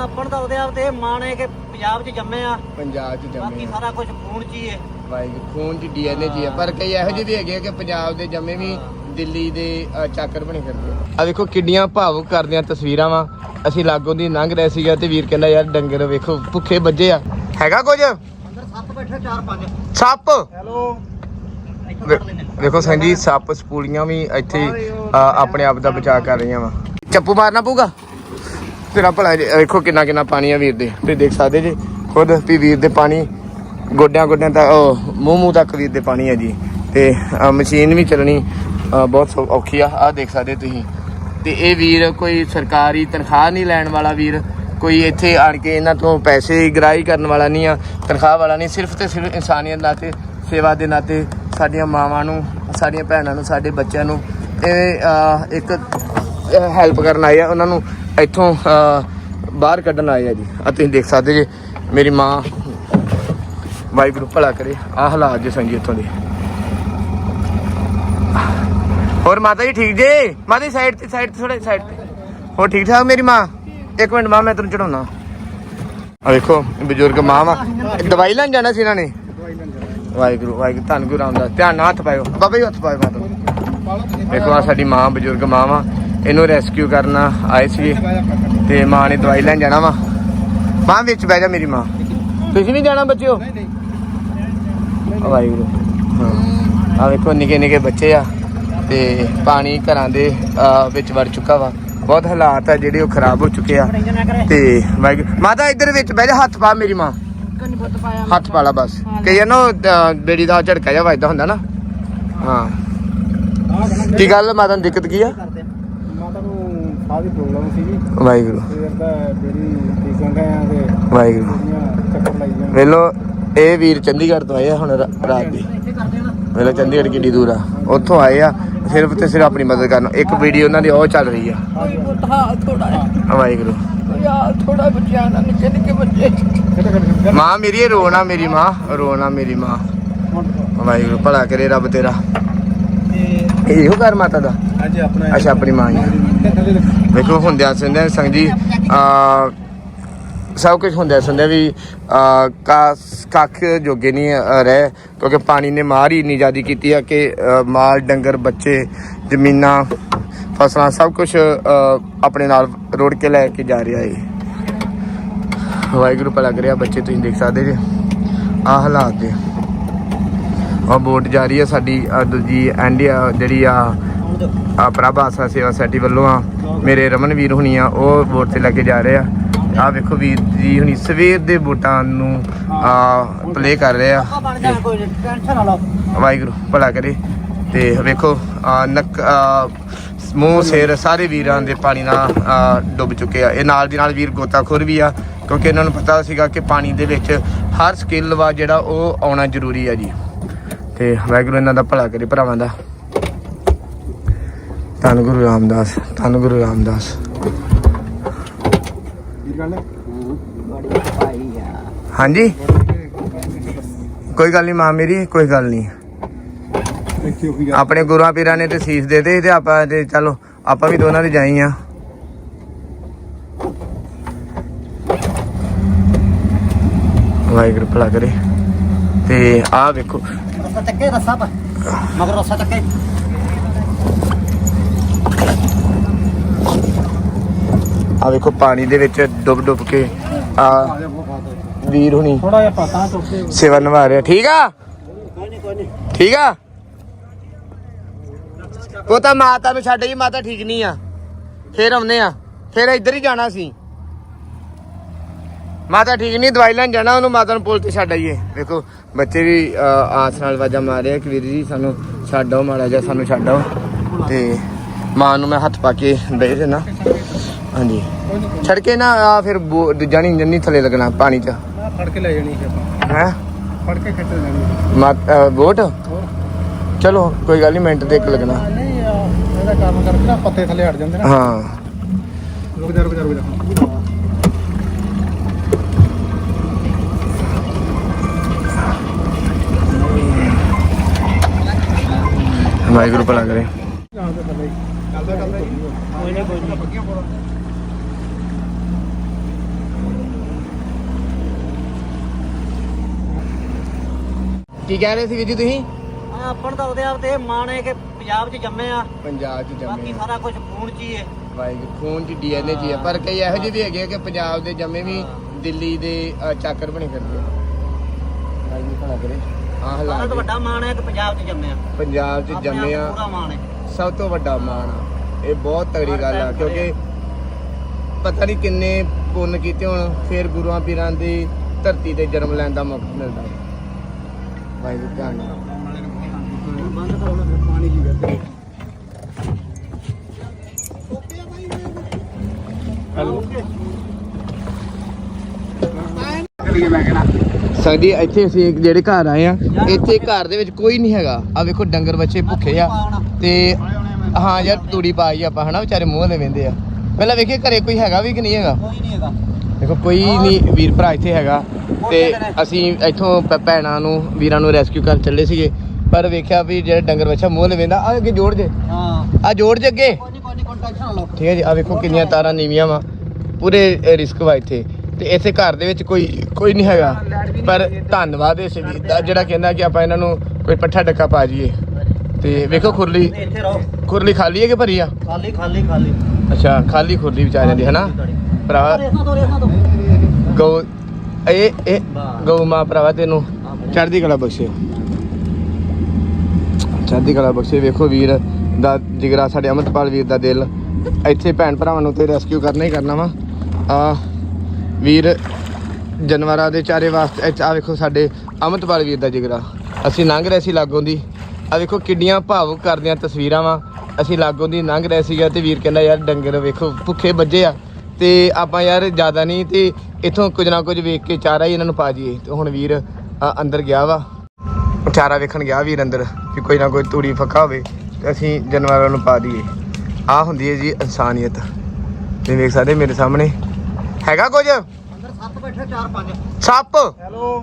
ਆਪਾਂ ਨੂੰ ਤਾਂ ਉਹਦੇ ਆਪ ਤੇ ਇਹ ਮਾਣ ਹੈ ਕਿ ਪੰਜਾਬ 'ਚ ਜੰਮੇ ਆ। ਪੰਜਾਬ 'ਚ ਬਾਕੀ ਜੰਮੇ ਸਾਰਾ ਕੁਝ ਖੂਨ 'ਚ ਹੀ ਹੈ। ਵਾਹਿਗੁਰੂ ਖੂਨ 'ਚ ਡੀਐਨਏ 'ਚ ਹੀ ਆ। ਪਰ ਕਈ ਇਹੋ ਜਿਹੇ ਵੀ ਹੈਗੇ ਆ ਕਿ ਪੰਜਾਬ ਦੇ ਜੰਮੇ ਵੀ ਦਿੱਲੀ ਦੇ ਅ, ਚਾਕਰ ਬਣੇ ਫਿਰਦੇ ਆ। ਵੇਖੋ ਕਿੱਡੀਆਂ ਭਾਵੁਕ ਕਰਦੀਆਂ ਤਸਵੀਰਾਂ ਵਾ। ਅਸੀਂ ਲਾਗੋਂ ਦੀ ਲੰਘ ਰਹੇ ਸੀਗਾ ਤੇ ਵੀਰ ਕਹਿੰਦਾ ਯਾਰ ਡੰਗਰ ਵੇਖੋ ਭੁੱਖੇ ਵੱਜੇ ਆ। ਹੈਗਾ ਕੁਝ? ਅੰਦਰ ਸੱਪ ਬੈਠੇ ਚਾਰ ਪੰਜ। ਸੱਪ? ਹੈਲੋ। ਇੱਥੋਂ ਵੇਖੋ ਸੰਜੀ ਸੱਪ ਸਪੂਲੀਆਂ ਵੀ ਇੱਥੇ ਅ, ਆਪਣੇ ਆਪ ਦਾ ਬਚਾਅ ਕਰ ਰਹੀਆਂ ਵਾ। ਚੱਪੂ ਮਾਰਨਾ ਪਊਗਾ? ਤੇਰਾ ਭਲਾ ਵੇਖੋ ਕਿੰਨਾ ਕਿੰਨਾ ਪਾਣੀ ਆ ਵੀਰ ਦੇ। ਤੇ ਦੇਖ ਸਕਦੇ ਜੀ, ਖੁਦ ਵੀ ਵੀਰ ਦੇ ਪਾਣੀ ਗੋਡਿਆਂ ਗੋਡਿਆਂ ਤੱਕ, ਉਹ ਮੂੰਹ ਮੂੰਹ ਤੱਕ ਵੀਰ ਦੇ ਪਾਣੀ ਆ ਜੀ। ਤੇ ਮਸ਼ੀਨ ਵੀ ਚੱਲਣੀ ਬਹੁਤ ਸੌ- ਔਖੀ ਆ। ਆ ਦੇਖ ਸਕਦੇ ਤੁਸੀਂ। ਤੇ ਇਹ ਵੀਰ ਕੋਈ ਸਰਕਾਰੀ ਤਨਖਾਹ ਨਹੀਂ ਲੈਣ ਵਾਲਾ ਵੀਰ। ਕੋਈ ਇੱਥੇ ਆਣ ਕੇ ਇਹਨਾਂ ਤੋਂ ਪੈਸੇ ਗ੍ਰਾਈ ਕਰਨ ਵਾਲਾ ਨਹੀਂ ਆ। ਤਨਖਾਹ ਵਾਲਾ ਨਹੀਂ, ਸਿਰਫ ਤੇ ਸਿਰਫ ਇਨਸਾਨੀਅਤ ਨਾਤੇ, ਸੇਵਾ ਦੇ ਨਾਤੇ ਸਾਡੀਆਂ ਮਾਵਾਂ ਨੂੰ, ਸਾਡੀਆਂ ਭੈਣਾਂ ਨੂੰ, ਸਾਡੇ ਬੱਚਿਆਂ ਨੂੰ ਇਹ ਇੱਕ ਹੈਲਪ ਕਰਨ ਆਏ ਆ। ਉਹਨਾਂ ਨੂੰ ਇੱਥੋਂ ਬਾਹਰ ਕੱਢਣ ਆਏ ਆ ਜੀ। ਆ ਤੁਸੀਂ ਦੇਖ ਸਕਦੇ ਜੀ, ਮੇਰੀ ਮਾਂ ਵਾਹਿਗੁਰੂ ਭਲਾ ਕਰੇ। ਆ ਹਾਲਾਤ ਜੇ ਸੰਜੀ ਇੱਥੋਂ ਦੇ। ਹੋਰ ਮਾਤਾ ਜੀ ਠੀਕ ਜੇ? ਮਾਤਾ ਜੀ ਸਾਈਡ ਤੇ ਸਾਈਡ ਤੇ ਥੋੜੇ ਸਾਈਡ ਤੇ। ਹੋਰ ਠੀਕ ਠਾਕ ਮੇਰੀ ਮਾਂ? ਇੱਕ ਮਿੰਟ ਮਾਂ, ਮੈਂ ਤੈਨੂੰ ਚੜਾਉਣਾ। ਆ ਵੇਖੋ, ਬਜ਼ੁਰਗ ਮਾਂ ਵਾ। ਦਵਾਈ ਲੈਣ ਜਾਣਾ ਸੀ ਇਹਨਾਂ ਨੇ? ਵਾਹਿਗੁਰੂ ਵਾਹਿਗੁਰੂ, ਧੰਨ ਗੁਰੂ ਰਾਮਦਾਸ। ਧਿਆਨ ਨਾਲ ਹੱਥ ਪਾਇਓ। ਬਾਬਾ ਜੀ ਹੱਥ ਪਾਇਓ ਮਾਤਾ ਨੂੰ। ਦੇਖੋ ਆ ਸਾਡੀ ਮਾਂ, ਬਜ਼ੁਰਗ ਮਾਂ ਵਾ। ਇਹਨੂੰ ਰੈਸਕਿਊ ਕਰਨਾ ਆਏ ਸੀ ਤੇ ਮਾਂ ਨੇ ਦਵਾਈ ਲੈਣ ਜਾਣਾ ਵਾ। ਮਾਂ ਵਿੱਚ ਬਹਿ ਜਾ ਮੇਰੀ ਮਾਂ। ਤੁਸੀਂ ਨਹੀਂ ਜਾਣਾ ਬੱਚਿਓ? ਆ ਵਾਹਿਗੁਰੂ। ਹਾਂ। ਆ ਵੇਖੋ ਨਿੱਕੇ ਨਿੱਕੇ ਬੱਚੇ ਆ ਤੇ ਪਾਣੀ ਘਰਾਂ ਦੇ ਵਿੱਚ ਵੜ ਚੁੱਕਾ ਵਾ। ਬਹੁਤ ਹਾਲਾਤ ਆ ਜਿਹੜੇ ਉਹ ਖਰਾਬ ਹੋ ਚੁੱਕੇ ਆ। ਤੇ ਵਾਹਿਗੁਰੂ। ਮਾਤਾ ਇੱਧਰ ਵਿੱਚ ਬਹਿ ਜਾ, ਹੱਥ ਪਾ ਮੇਰੀ ਮਾਂ। ਹੱਥ ਪਾ ਲਾ ਬਸ। ਕਈ ਆ ਨਾ ਬੇੜੀ ਦਾ ਝਟਕਾ ਜਿਹਾ ਵੱਜਦਾ ਹੁੰਦਾ ਨਾ। ਹਾਂ। ਕੀ ਗੱਲ ਮਾਤਾ ਨੂੰ ਦਿੱਕਤ ਕੀ ਆ? ਨੂੰ ਸਾਹ ਦੀ ਪ੍ਰੋਬਲਮ ਸੀਗੀ ਵਾਹਿਗੁਰੂ। ਜਿਹੜੀ ਤੇ ਚੱਕਰ ਲਾਈ ਜਾਂਦੇ। ਵੇਲੋ ਇਹ ਵੀਰ ਚੰਡੀਗੜ੍ਹ ਤੋਂ ਆਏ ਆ ਹੁਣ ਰਾ- ਰਾਤ ਦੇ। ਇੱਥੇ ਕਰਦੇ ਨਾ ਵੇਲੋ ਚੰਡੀਗੜ੍ਹ ਕਿੰਨੀ ਦੂਰ ਆ। ਉੱਥੋਂ ਆਏ ਆ ਸਿਰਫ ਤੇ ਸਿਰਫ ਆਪਣੀ ਮਦਦ ਕਰਨ। ਇੱਕ ਵੀਡੀਓ ਉਹਨਾਂ ਦੀ ਉਹ ਚੱਲ ਰਹੀ ਆ। ਕੋਈ ਬੁੱਤ ਹਾਂ ਥੋੜਾ ਵਾਹਿਗੁਰੂ। ਯਾਰ ਥੋੜਾ ਬੱਚਿਆਂ ਨਾਲ ਨਿੱਕੇ ਨਿੱਕੇ ਬੱਚੇ। ਕਿਤੇ ਕਿਤੇ ਮਾਂ ਮੇਰੀ ਇਹ ਰੋਣਾ ਮੇਰੀ ਮਾਂ। ਰੋਣਾ ਮੇਰੀ ਮਾਂ। ਵਾਹਿਗੁਰੂ ਭਲਾ ਕਰੇ ਰੱਬ ਤੇਰਾ। ਤੇ ਇਹੋ ਘਰ ਮਾਤਾ ਦਾ? ਅੱਜ ਆਪਣਾ ਅੱਛਾ ਆਪਣੀ ਮਾਂ ਹੀ ਆ। ਵੇਖੋ ਹੁੰਦਿਆਂ ਸੰਦਿਆਂ ਸੰਗ ਜੀ, ਆ, ਸਭ ਕੁਝ ਹੁੰਦਿਆਂ ਸੰਦਿਆਂ ਵੀ, ਆ ਕੱਖ ਜੋਗੇ ਨਹੀਂ ਰਹਿ, ਕਿਉਂਕਿ ਪਾਣੀ ਨੇ ਮਾਰ ਹੀ ਇੰਨੀ ਜ਼ਿਆਦੀ ਕੀਤੀ ਆ ਕਿ ਮਾਲ, ਡੰਗਰ, ਬੱਚੇ, ਜ਼ਮੀਨਾਂ, ਫਸਲਾਂ, ਸਭ ਕੁਝ ਆਪਣੇ ਨਾਲ ਰੋੜ ਕੇ ਲੈ ਕੇ ਜਾ ਰਿਹਾ ਏ। ਵਾਹਿਗੁਰੂ ਭਲਾ ਰਿਹਾ ਬੱਚੇ ਤੁਸੀਂ ਦੇਖ ਸਕਦੇ ਜੇ। ਆ ਹਾਲਾਤ ਦੇ ਆ ਬੋਟ ਜਾ ਰਹੀ ਆ ਸਾਡੀ ਦੂਜੀ ਇੰਡੀਆ ਜਿਹੜੀ ਆ ਆ ਪ੍ਰਭਾਸਾ ਸੇਵਾ ਸੋਸਾਇਟੀ ਵੱਲੋਂ ਆ। ਮੇਰੇ ਰਮਨ ਵੀਰ ਹੁਣੀ ਆ ਉਹ ਵੋਟ ਤੇ ਲੈ ਕੇ ਜਾ ਰਹੇ ਆ। ਆ ਵੇਖੋ ਵੀਰ ਜੀ ਹੁਣੀ ਸਵੇਰ ਦੇ ਵੋਟਾਂ ਨੂੰ ਆ ਪਲੇ ਕਰ ਰਹੇ ਆ। ਵਾਹਿਗੁਰੂ ਭਲਾ ਕਰੇ। ਤੇ ਵੇਖੋ ਆ ਨੱਕ ਮੂੰਹ ਸਿਰ ਸਾਰੇ ਵੀਰਾਂ ਦੇ ਪਾਣੀ ਨਾਲ ਡੁੱਬ ਚੁੱਕੇ ਆ। ਇਹ ਨਾਲ ਦੀ ਨਾਲ ਵੀਰ ਗੋਤਾਖੋਰ ਵੀ ਆ ਕਿਉਂਕਿ ਇਹਨਾਂ ਨੂੰ ਪਤਾ ਸੀਗਾ ਕਿ ਪਾਣੀ ਦੇ ਵਿੱਚ ਹਰ ਸਕਿੱਲ ਵਾ ਜਿਹੜਾ ਉਹ ਆਉਣਾ ਜ਼ਰੂਰੀ ਆ ਜੀ। ਤੇ ਵਾਹਿਗੁਰੂ ਇਹਨਾਂ ਦਾ ਭਲਾ ਕਰੇ ਭਰਾਵਾਂ ਦਾ। ਧੰਨ ਗੁਰੂ ਰਾਮਦਾਸ, ਧੰਨ ਗੁਰੂ ਰਾਮਦਾਸ। ਹਾਂਜੀ? ਕੋਈ ਗੱਲ ਨਹੀਂ ਮਾਂ ਮੇਰੀ, ਕੋਈ ਗੱਲ ਨਹੀਂ ਆਪਣੇ ਗੁਰੂਆਂ ਪੀਰਾਂ ਨੇ ਤੇ ਸੀਸ ਦੇ ਦੇ ਤੇ ਆਪਾਂ ਤੇ ਚਲੋ, ਆਪਾਂ ਵੀ ਦੋਨਾਂ ਦੇ ਜਾਈ ਆ। ਵਾਹਿਗੁਰੂ ਭਲਾ ਕਰੇ। ਤੇ ਆ ਵੇਖੋ। ਰਸਾ ਚੱਕੇ, ਰਸਾ ਪਾ। ਮਗਰ ਰਸਾ ਚੱਕੇ। ਆ ਵੇਖੋ ਪਾਣੀ ਦੇ ਵਿੱਚ ਡੁੱਬ ਡੁੱਬ ਕੇ ਆ ਵੀਰ ਹੁਣੀ ਥੋੜਾ ਜਿਹਾ ਪਤਾ ਚੁੱਕੇ ਸੇਵਾ ਨਿਭਾ ਰਿਹਾ। ਠੀਕ ਆ? ਕੋਈ ਨਹੀਂ ਕੋਈ ਨਹੀਂ ਠੀਕ ਆ? ਉਹ ਤਾਂ ਮਾਤਾ ਨੂੰ ਛੱਡ ਜੀ ਮਾਤਾ ਠੀਕ ਨਹੀਂ ਆ। ਫੇਰ ਆਉਨੇ ਆ। ਫੇਰ ਇੱਧਰ ਹੀ ਜਾਣਾ ਸੀ। ਮਾਤਾ ਠੀਕ ਨਹੀਂ ਦਵਾਈ ਲੈਣ ਜਾਣਾ ਉਹਨੂੰ ਮਾਤਾ ਨੂੰ ਪੁਲ ਤੇ ਛੱਡ ਆਈਏ। ਵੇਖੋ ਬੱਚੇ ਵੀ ਆਸ ਨਾਲ ਵਾਜਾ ਮਾਰ ਰਹੇ ਕਿ ਵੀਰ ਜੀ ਸਾਨੂੰ ਛੱਡ ਆਓ ਮਾੜਾ ਜਿਹਾ ਸਾਨੂੰ ਛੱਡ ਆਓ। ਤੇ ਮਾਂ ਨੂੰ ਮੈਂ ਹੱਥ ਪਾ ਕੇ ਬਹਿ ਦੇਣਾ ਹਾਂਜੀ। ਛੱਡ ਕੇ ਨਾ ਆ ਫਿਰ ਬੋ- ਦੂਜਾ ਨਹੀਂ ਇੰਜਨ ਨਹੀਂ ਥੱਲੇ ਲੱਗਣਾ ਪਾਣੀ 'ਚ। ਫੜ ਕੇ ਲੈ ਜਾਣੀ ਸੀ ਆਪਾਂ। ਹੈ? ਫੜ ਕੇ ਖਿੱਚ ਲੈਣੀ ਮਾਤਾ ਵੋਟ? ਚਲੋ ਕੋਈ ਗੱਲ ਨਹੀਂ ਮਿੰਟ ਦੇ ਇੱਕ ਲੱਗਣਾ। ਨਹੀਂ ਆ, ਇਹਦਾ ਕੰਮ ਕਰਕੇ ਨਾ ਪੱਤੇ ਥੱਲੇ ਹਟ ਜਾਂਦੇ ਨਾ। ਹਾਂ। ਰੁਕ ਜਾ ਰੁਕ ਜਾ ਰੁਕ ਜਾ। ਵਾਹਿਗੁਰੂ ਭਲਾ ਕਰੇ। ਚੱਲਦਾ ਚੱਲਦਾ ਕੋਈ ਨਹੀਂ ਕੋਈ ਨਹੀਂ ਕੀ ਕਹਿ ਰਹੇ ਸੀ ਵੀਰ ਜੀ ਤੁਸੀਂ? ਆਪਣ ਤਾਂ ਉਹਦੇ ਆਪ ਤੇ ਮਾਣ ਹੈ ਕਿ ਪੰਜਾਬ 'ਚ ਜੰਮੇ ਆ। ਪੰਜਾਬ 'ਚ ਬਾਕੀ ਜੰਮੇ ਸਾਰਾ ਕੁਝ ਖੂਨ 'ਚ ਹੀ ਹੈ ਵਾਹਿਗੁਰੂ ਖੂਨ 'ਚ ਡੀਐਨਏ 'ਚ ਹੀ ਆ। ਪਰ ਕਈ ਇਹੋ ਜਿਹੇ ਵੀ ਹੈਗੇ ਆ ਕਿ ਪੰਜਾਬ ਦੇ ਜੰਮੇ ਵੀ ਦਿੱਲੀ ਦੇ ਅ, ਚਾਕਰ ਬਣੇ ਫਿਰਦੇ ਆ। ਵਾਹਿਗੁਰੂ ਭਲਾ ਕਰੇ। ਆਹ ਸਾਰਾ ਹਾਲਾਤ ਤੋਂ ਵੱਡਾ ਮਾਣ ਹੈ ਕਿ ਪੰਜਾਬ 'ਚ ਜੰਮੇ ਆ। ਪੰਜਾਬ 'ਚ ਆਪਣੇ ਆਪ ਜੰਮੇ ਨੂੰ ਆ। ਪੂਰਾ ਮਾਣ ਹੈ। ਸਭ ਤੋਂ ਵੱਡਾ ਮਾਣ ਆ। ਇਹ ਬਹੁਤ ਤਗੜੀ ਗੱਲ ਆ ਕਿਉਂਕਿ ਪਤਾ ਨਹੀਂ ਕਿੰਨੇ ਪੁੰਨ ਕੀਤੇ ਹੁਣ। ਫਿਰ ਗੁਰੂਆਂ ਪੀਰਾਂ ਦੀ ਧਰਤੀ ਤੇ ਜਨਮ ਲੈਣ ਦਾ ਮੌਕਾ ਮਿਲਦਾ। ਹੈ ਵਾਹਿਗੁਰੂ ਧਿਆਨ ਨਾਲ। ਬੰਦ ਕਰੋ ਨਾ ਫਿਰ ਪਾਣੀ ਜੀ ਇੱਥੇ ਅਸੀਂ ਇੱਕ ਜਿਹੜੇ ਘਰ ਆਏ ਆ ਇੱਥੇ ਘਰ ਦੇ ਵਿੱਚ ਕੋਈ ਨਹੀਂ ਹੈਗਾ। ਆ ਵੇਖੋ ਡੰਗਰ ਬੱਚੇ ਭੁੱਖੇ ਆ। ਤੇ ਹਾਂ ਯਾਰ ਤੂੜੀ ਪਾਈ ਆਪਾਂ ਹਨਾ? ਵਿਚਾਰੇ ਮੂੰਹ ਦੇ ਵੇਂਦੇ ਆ। ਪਹਿਲਾਂ ਵੇਖੀਏ ਘਰੇ ਕੋਈ ਹੈਗਾ ਵੀ ਕਿ ਨਹੀਂ ਹੈਗਾ? ਕੋਈ ਨਹੀਂ ਹੈਗਾ। ਦੇਖੋ ਕੋਈ ਨਹੀਂ ਵੀਰ ਭਰਾ ਇੱਥੇ ਹੈਗਾ ਤੇ ਅਸੀਂ ਇੱਥੋਂ ਭੈਣਾਂ ਨੂੰ ਵੀਰਾਂ ਨੂੰ ਰੈਸਕਿਊ ਕਰਨ ਚੱਲੇ ਸੀਗੇ। ਪਰ ਵੇਖਿਆ ਵੀ ਜਿਹੜਾ ਡੰਗਰ ਬੱਚਾ ਮੂੰਹ ਲਵੇਂਦਾ ਆ ਅੱਗੇ ਜੋੜ ਜੇ। ਹਾਂ। ਆ ਜੋੜ ਜੇ ਅੱਗੇ। ਕੋਈ ਨਹੀਂ ਕੋਈ ਨਹੀਂ ਕੰਟੈਕਸ਼ਨ ਨਾ ਲਓ ਠੀਕ ਹੈ ਜੀ ਆ ਵੇਖੋ ਕਿੰਨੀਆਂ ਤਾਰਾਂ ਨੀਵੀਆਂ ਵਾ। ਪੂਰੇ ਰਿਸਕ ਵਾ ਇੱਥੇ। ਤੇ ਇਸੇ ਘਰ ਦੇ ਵਿੱਚ ਕੋਈ ਕੋਈ ਨਹੀਂ ਹੈਗਾ। ਪਰ ਧੰਨਵਾਦ ਇਸ ਵੀਰ ਦਾ ਜਿਹੜਾ ਕਹਿੰਦਾ ਕਿ ਆਪਾਂ ਇਹਨਾਂ ਨੂੰ ਕੋਈ ਪੱਠਾ ਡੱਕਾ ਪਾ ਜੀਏ ਤੇ ਵੇਖੋ ਖੁਰਲੀ। ਖੁਰਲੀ ਖਾਲੀ ਹੈ ਕਿ ਭਰੀ ਆ? ਖਾਲੀ ਖਾਲੀ ਖਾਲੀ। ਅੱਛਾ ਖਾਲੀ ਖੁਰਲੀ ਵਿਚਾਰਿਆਂ ਦੀ ਹਨਾ? ਭਰਾ ਤੋਂ ਗਊ ਇਹ ਇਹ ਗਊ ਮਾਂ ਭਰਾਵਾ ਤੈਨੂੰ। ਚੜ੍ਹਦੀ ਕਲਾ ਬਖਸ਼ੇ ਚੜ੍ਹਦੀ ਕਲਾ ਬਖਸ਼ੇ। ਵੇਖੋ ਵੀਰ ਦਾ ਜਿਗਰਾ ਸਾਡੇ ਅਮਰਪਾਲ ਵੀਰ ਦਾ ਦਿਲ। ਇੱਥੇ ਭੈਣ ਭਰਾਵਾਂ ਨੂੰ ਤੇ ਰੈਸਕਿਊ ਕਰਨਾ ਹੀ ਕਰਨਾ ਵਾ। ਆ ਵੀਰ ਜਾਨਵਰਾਂ ਦੇ ਚਾਰੇ ਵਾਸਤੇ ਆ ਵੇਖੋ ਸਾਡੇ ਅਮਰਪਾਲ ਵੀਰ ਦਾ ਜਿਗਰਾ। ਅਸੀਂ ਲੰਘ ਰਹੇ ਸੀ ਲਾਗੋਂ ਦੀ। ਆ ਵੇਖੋ ਕਿੰਨੀਆਂ ਭਾਵੁਕ ਕਰਦੀਆਂ ਤਸਵੀਰਾਂ ਵਾ। ਅਸੀਂ ਲਾਗੋਂ ਦੀ ਲੰਘ ਰਹੇ ਸੀਗਾ ਤੇ ਵੀਰ ਕਹਿੰਦਾ ਯਾਰ ਡੰਗਰ ਵੇਖੋ ਭੁੱਖੇ ਵੱਜੇ ਆ। ਤੇ ਆਪਾਂ ਯਾਰ ਜ਼ਿਆਦਾ ਨਹੀਂ ਤੇ ਇਥੋਂ ਕੁਝ ਨਾ ਕੁਝ ਵੇਖ ਕੇ ਚਾਰਾ ਹੀ ਇਹਨਾਂ ਨੂੰ ਪਾ ਜੀਏ ਤੇ ਹੁਣ ਵੀਰ ਅੰਦਰ ਗਿਆ ਵਾ। ਚਾਰਾ ਵੇਖਣ ਗਿਆ ਵੀਰ ਅੰਦਰ ਕਿ ਕੋਈ ਨਾ ਕੋਈ ਤੂੜੀ ਫੱਕਾ ਹੋਵੇ ਤੇ ਅਸੀਂ ਜਾਨਵਰਾਂ ਨੂੰ ਪਾ ਦਈਏ। ਆ ਹੁੰਦੀ ਹੈ ਜੀ ਇਨਸਾਨੀਅਤ। ਤੁਸੀਂ ਵੇਖ ਸਕਦੇ ਮੇਰੇ ਸਾਹਮਣੇ। ਹੈਗਾ ਕੁਝ? ਅੰਦਰ ਬੈਠੇ ਚਾਰ ਪੰਜ। ਸੱਪ? ਹੈਲੋ।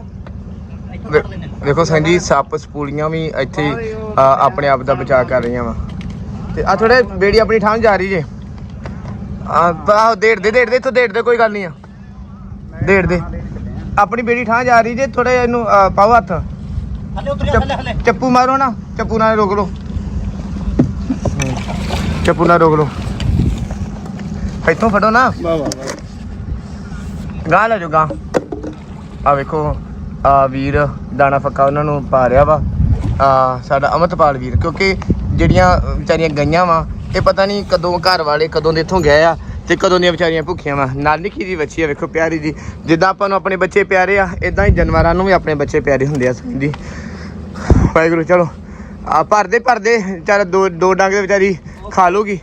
ਸੰਜੀ ਸੱਪ ਸਪੂਲੀਆਂ ਵੀ ਇੱਥੇ ਆਪਣੇ ਆਪ ਦਾ ਬਚਾਅ ਕਰ ਰਹੀਆਂ ਵਾ। ਤੇ ਆ ਥੋੜੇ ਬੇੜੀ ਆਪਣੀ ਥਾਂ ਜਾ ਰਹੀ ਜੇ। ਆ ਬਾਹ ਡੇਢ ਦੇ ਡੇਢ ਦੇ ਇੱਥੋਂ ਡੇਢ ਦੇ ਕੋਈ ਗੱਲ ਨਹੀਂ ਆ। ਡੇਢ ਦੇ। ਆਪਣੀ ਬੇੜੀ ਥਾਂ ਜਾ ਰਹੀ ਜੇ ਥੋੜੇ ਇਹਨੂੰ ਪਾਓ ਹੱਥ। ਉਤਰ ਜਾ ਚੱਪ- ਚੱਪੂ ਮਾਰੋ ਨਾ ਚੱਪੂ ਨਾਲ ਰੋਕ ਲਓ। ਚੱਪੂ ਨਾਲ ਰੋਕ ਲਓ। ਇੱਥੋਂ ਫੜੋ ਨਾ। ਵਾਹ ਵਾਹ ਗਾਂ ਲੈ ਜਾਓ ਗਾਂ ਆ ਵੇਖੋ ਆ ਵੀਰ ਦਾਣਾ ਫੱਕਾ ਉਹਨਾਂ ਨੂੰ ਪਾ ਰਿਹਾ ਵਾ। ਆ ਸਾਡਾ ਅਮਰਤਪਾਲ ਵੀਰ ਕਿਉਂਕਿ ਜਿਹੜੀਆਂ ਅ, ਵਿਚਾਰੀਆਂ ਗਈਆਂ ਵਾ ਇਹ ਪਤਾ ਨਹੀਂ ਕਦੋਂ ਘਰ ਵਾਲੇ ਕਦੋਂ ਦੇ ਇੱਥੋਂ ਗਏ ਆ ਤੇ ਕਦੋਂ ਦੀਆਂ ਵਿਚਾਰੀਆਂ ਭੁੱਖੀਆਂ ਵਾ। ਨਾਲ ਨਿੱਕੀ ਜੀ ਬੱਚੀ ਆ ਵੇਖੋ ਪਿਆਰੀ ਜੀ। ਜਿੱਦਾਂ ਆਪਾਂ ਨੂੰ ਆਪਣੇ ਬੱਚੇ ਪਿਆਰੇ ਆ ਇਦਾਂ ਹੀ ਜਾਨਵਰਾਂ ਨੂੰ ਵੀ ਆਪਣੇ ਬੱਚੇ ਪਿਆਰੇ ਹੁੰਦੇ ਆ ਜੀ ਵਾਹਿਗੁਰੂ ਚਲੋ। ਆ ਭਰਦੇ ਭਰਦੇ ਚਾਰ ਦੋ ਦੋ ਡੰਗ ਦੇ ਵਿਚਾਰੀ ਖਾ ਲੂਗੀ।